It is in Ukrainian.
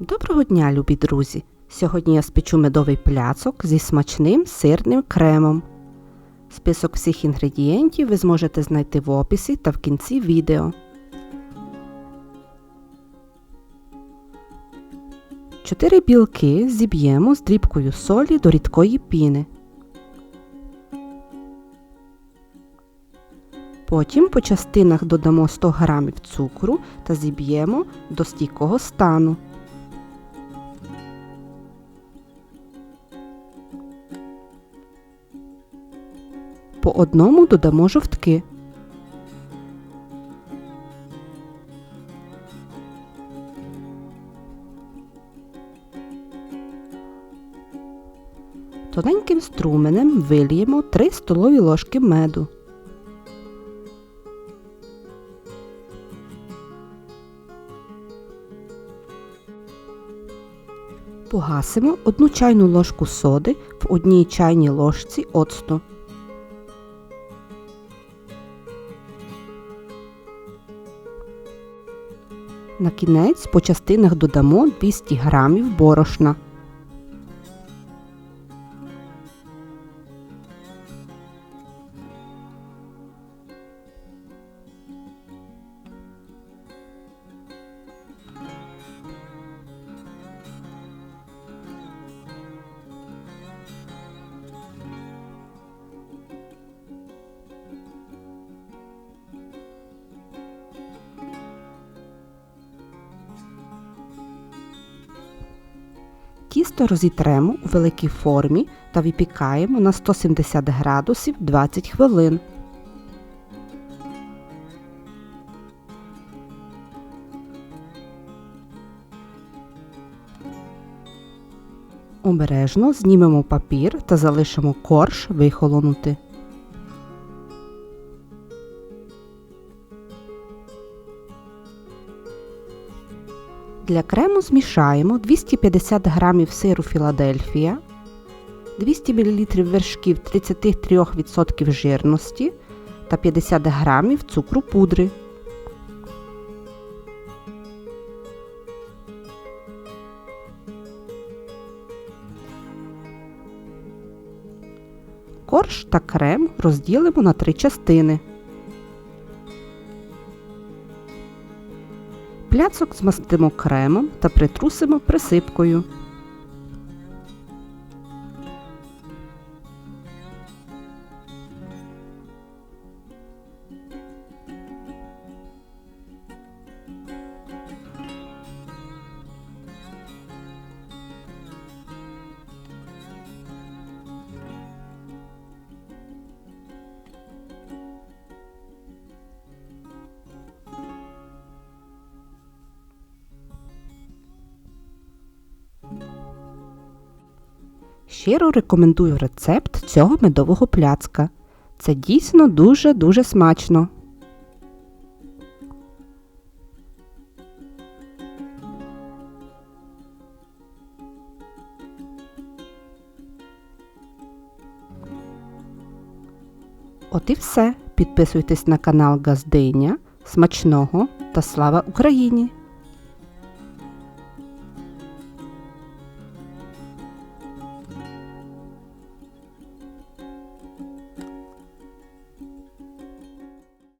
Доброго дня, любі друзі! Сьогодні я спечу медовий пляцок зі смачним сирним кремом. Список всіх інгредієнтів ви зможете знайти в описі та в кінці відео. Чотири білки зіб'ємо з дрібкою солі до рідкої піни. Потім по частинах додамо 100 г цукру та зіб'ємо до стійкого стану. По одному додамо жовтки. Тоненьким струменем вильємо 3 столові ложки меду. Погасимо 1 чайну ложку соди в одній чайній ложці оцту. На кінець по частинах додамо 200 г борошна. Тісто розітремо у великій формі та випікаємо на 170 градусів 20 хвилин. Обережно знімемо папір та залишимо корж вихолонути. Для крему змішаємо 250 г сиру Філадельфія, 200 мл вершків 33% жирності та 50 г цукру пудри. Корж та крем розділимо на три частини. Пляцок змастимо кремом та притрусимо присипкою. Щиро рекомендую рецепт цього медового пляцка. Це дійсно дуже-дуже смачно. От і все. Підписуйтесь на канал Газдиня. Смачного та слава Україні!